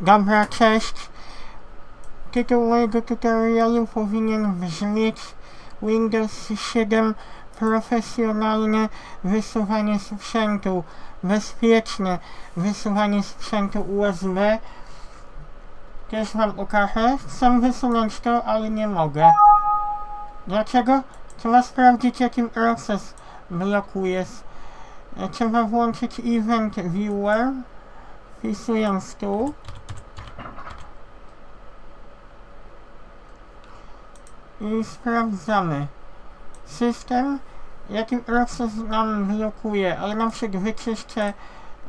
Dobra, cześć. Tytuł mojego tutorialu powinien brzmieć Windows 7 profesjonalne wysuwanie sprzętu, bezpieczne wysuwanie sprzętu USB. Też wam pokażę. Chcę wysunąć to, ale nie mogę. Dlaczego? Trzeba sprawdzić jaki proces blokuje. Trzeba włączyć Event Viewer. Wpisując tu. I sprawdzamy. System, jaki proces nam blokuje, ale na przykład wyczyszczę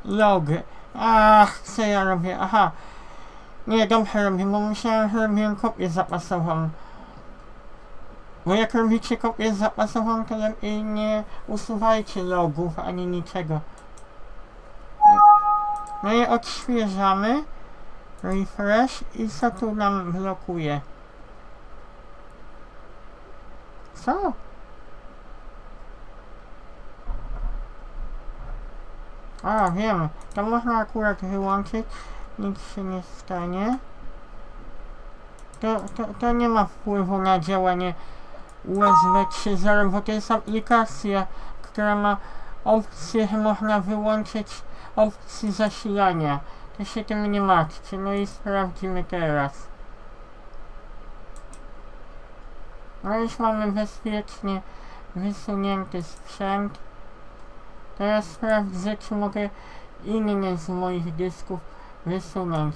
log. Ach, co ja robię? Aha. Nie, dobrze robię, bo myślałem, że robiłem kopię zapasową. Bo jak robicie kopię zapasową, to lepiej nie usuwajcie logów ani niczego. No i odświeżamy. Refresh. I co tu nam blokuje? Co? A, wiem. To można akurat wyłączyć. Nic się nie stanie. To, to, to nie ma wpływu na działanie USB 3.0, bo to jest aplikacja, która ma opcję, można wyłączyć opcji zasilania. To się tym nie martwcie. No i sprawdzimy teraz. No już mamy bezpiecznie wysunięty sprzęt. Teraz sprawdzę, czy mogę inny z moich dysków wysunąć.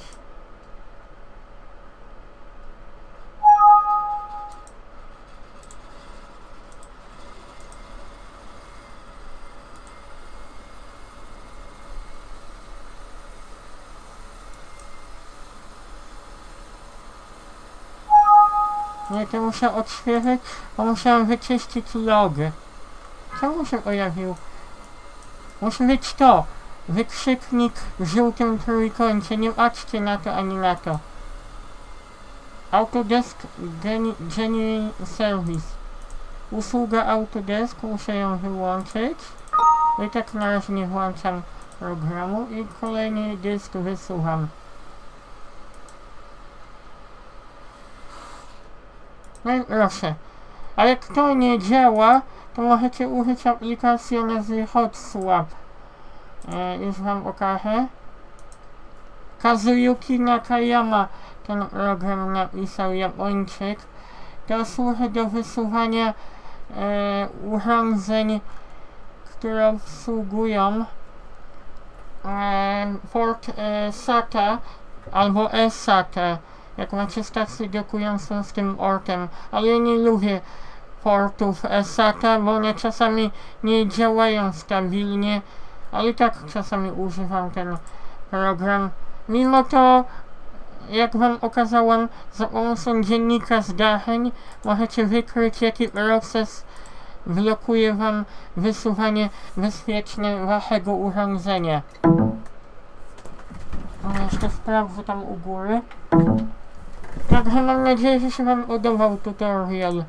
Nie, to muszę odświeżyć, bo musiałem wyczyścić logę. Czemu się pojawił? Musi być to. Wykrzyknik w żółtym trójkącie. Nie patrzcie na to ani na to. Autodesk Genuine Service. Usługa Autodesk, muszę ją wyłączyć. I tak na razie nie włączam programu i kolejny dysk wysuwam. No proszę. A jak to nie działa, to możecie użyć aplikacji o nazwie HotSwap. E, już wam pokażę. Kazuyuki Nakayama ten program napisał Japończyk. To służy do wysuwania e, urządzeń, które obsługują e, port e, SATA albo eSATA jak macie stację dokującą z tym portem, ale ja nie lubię portów SATA, bo one czasami nie działają stabilnie, ale tak czasami używam ten program. Mimo to, jak wam okazałem, za pomocą dziennika zdarzeń możecie wykryć jaki proces blokuje wam wysuwanie bezpieczne waszego urządzenia. A jeszcze sprawdzę tam u góry. Także mam nadzieję, że się wam podobał tutorial.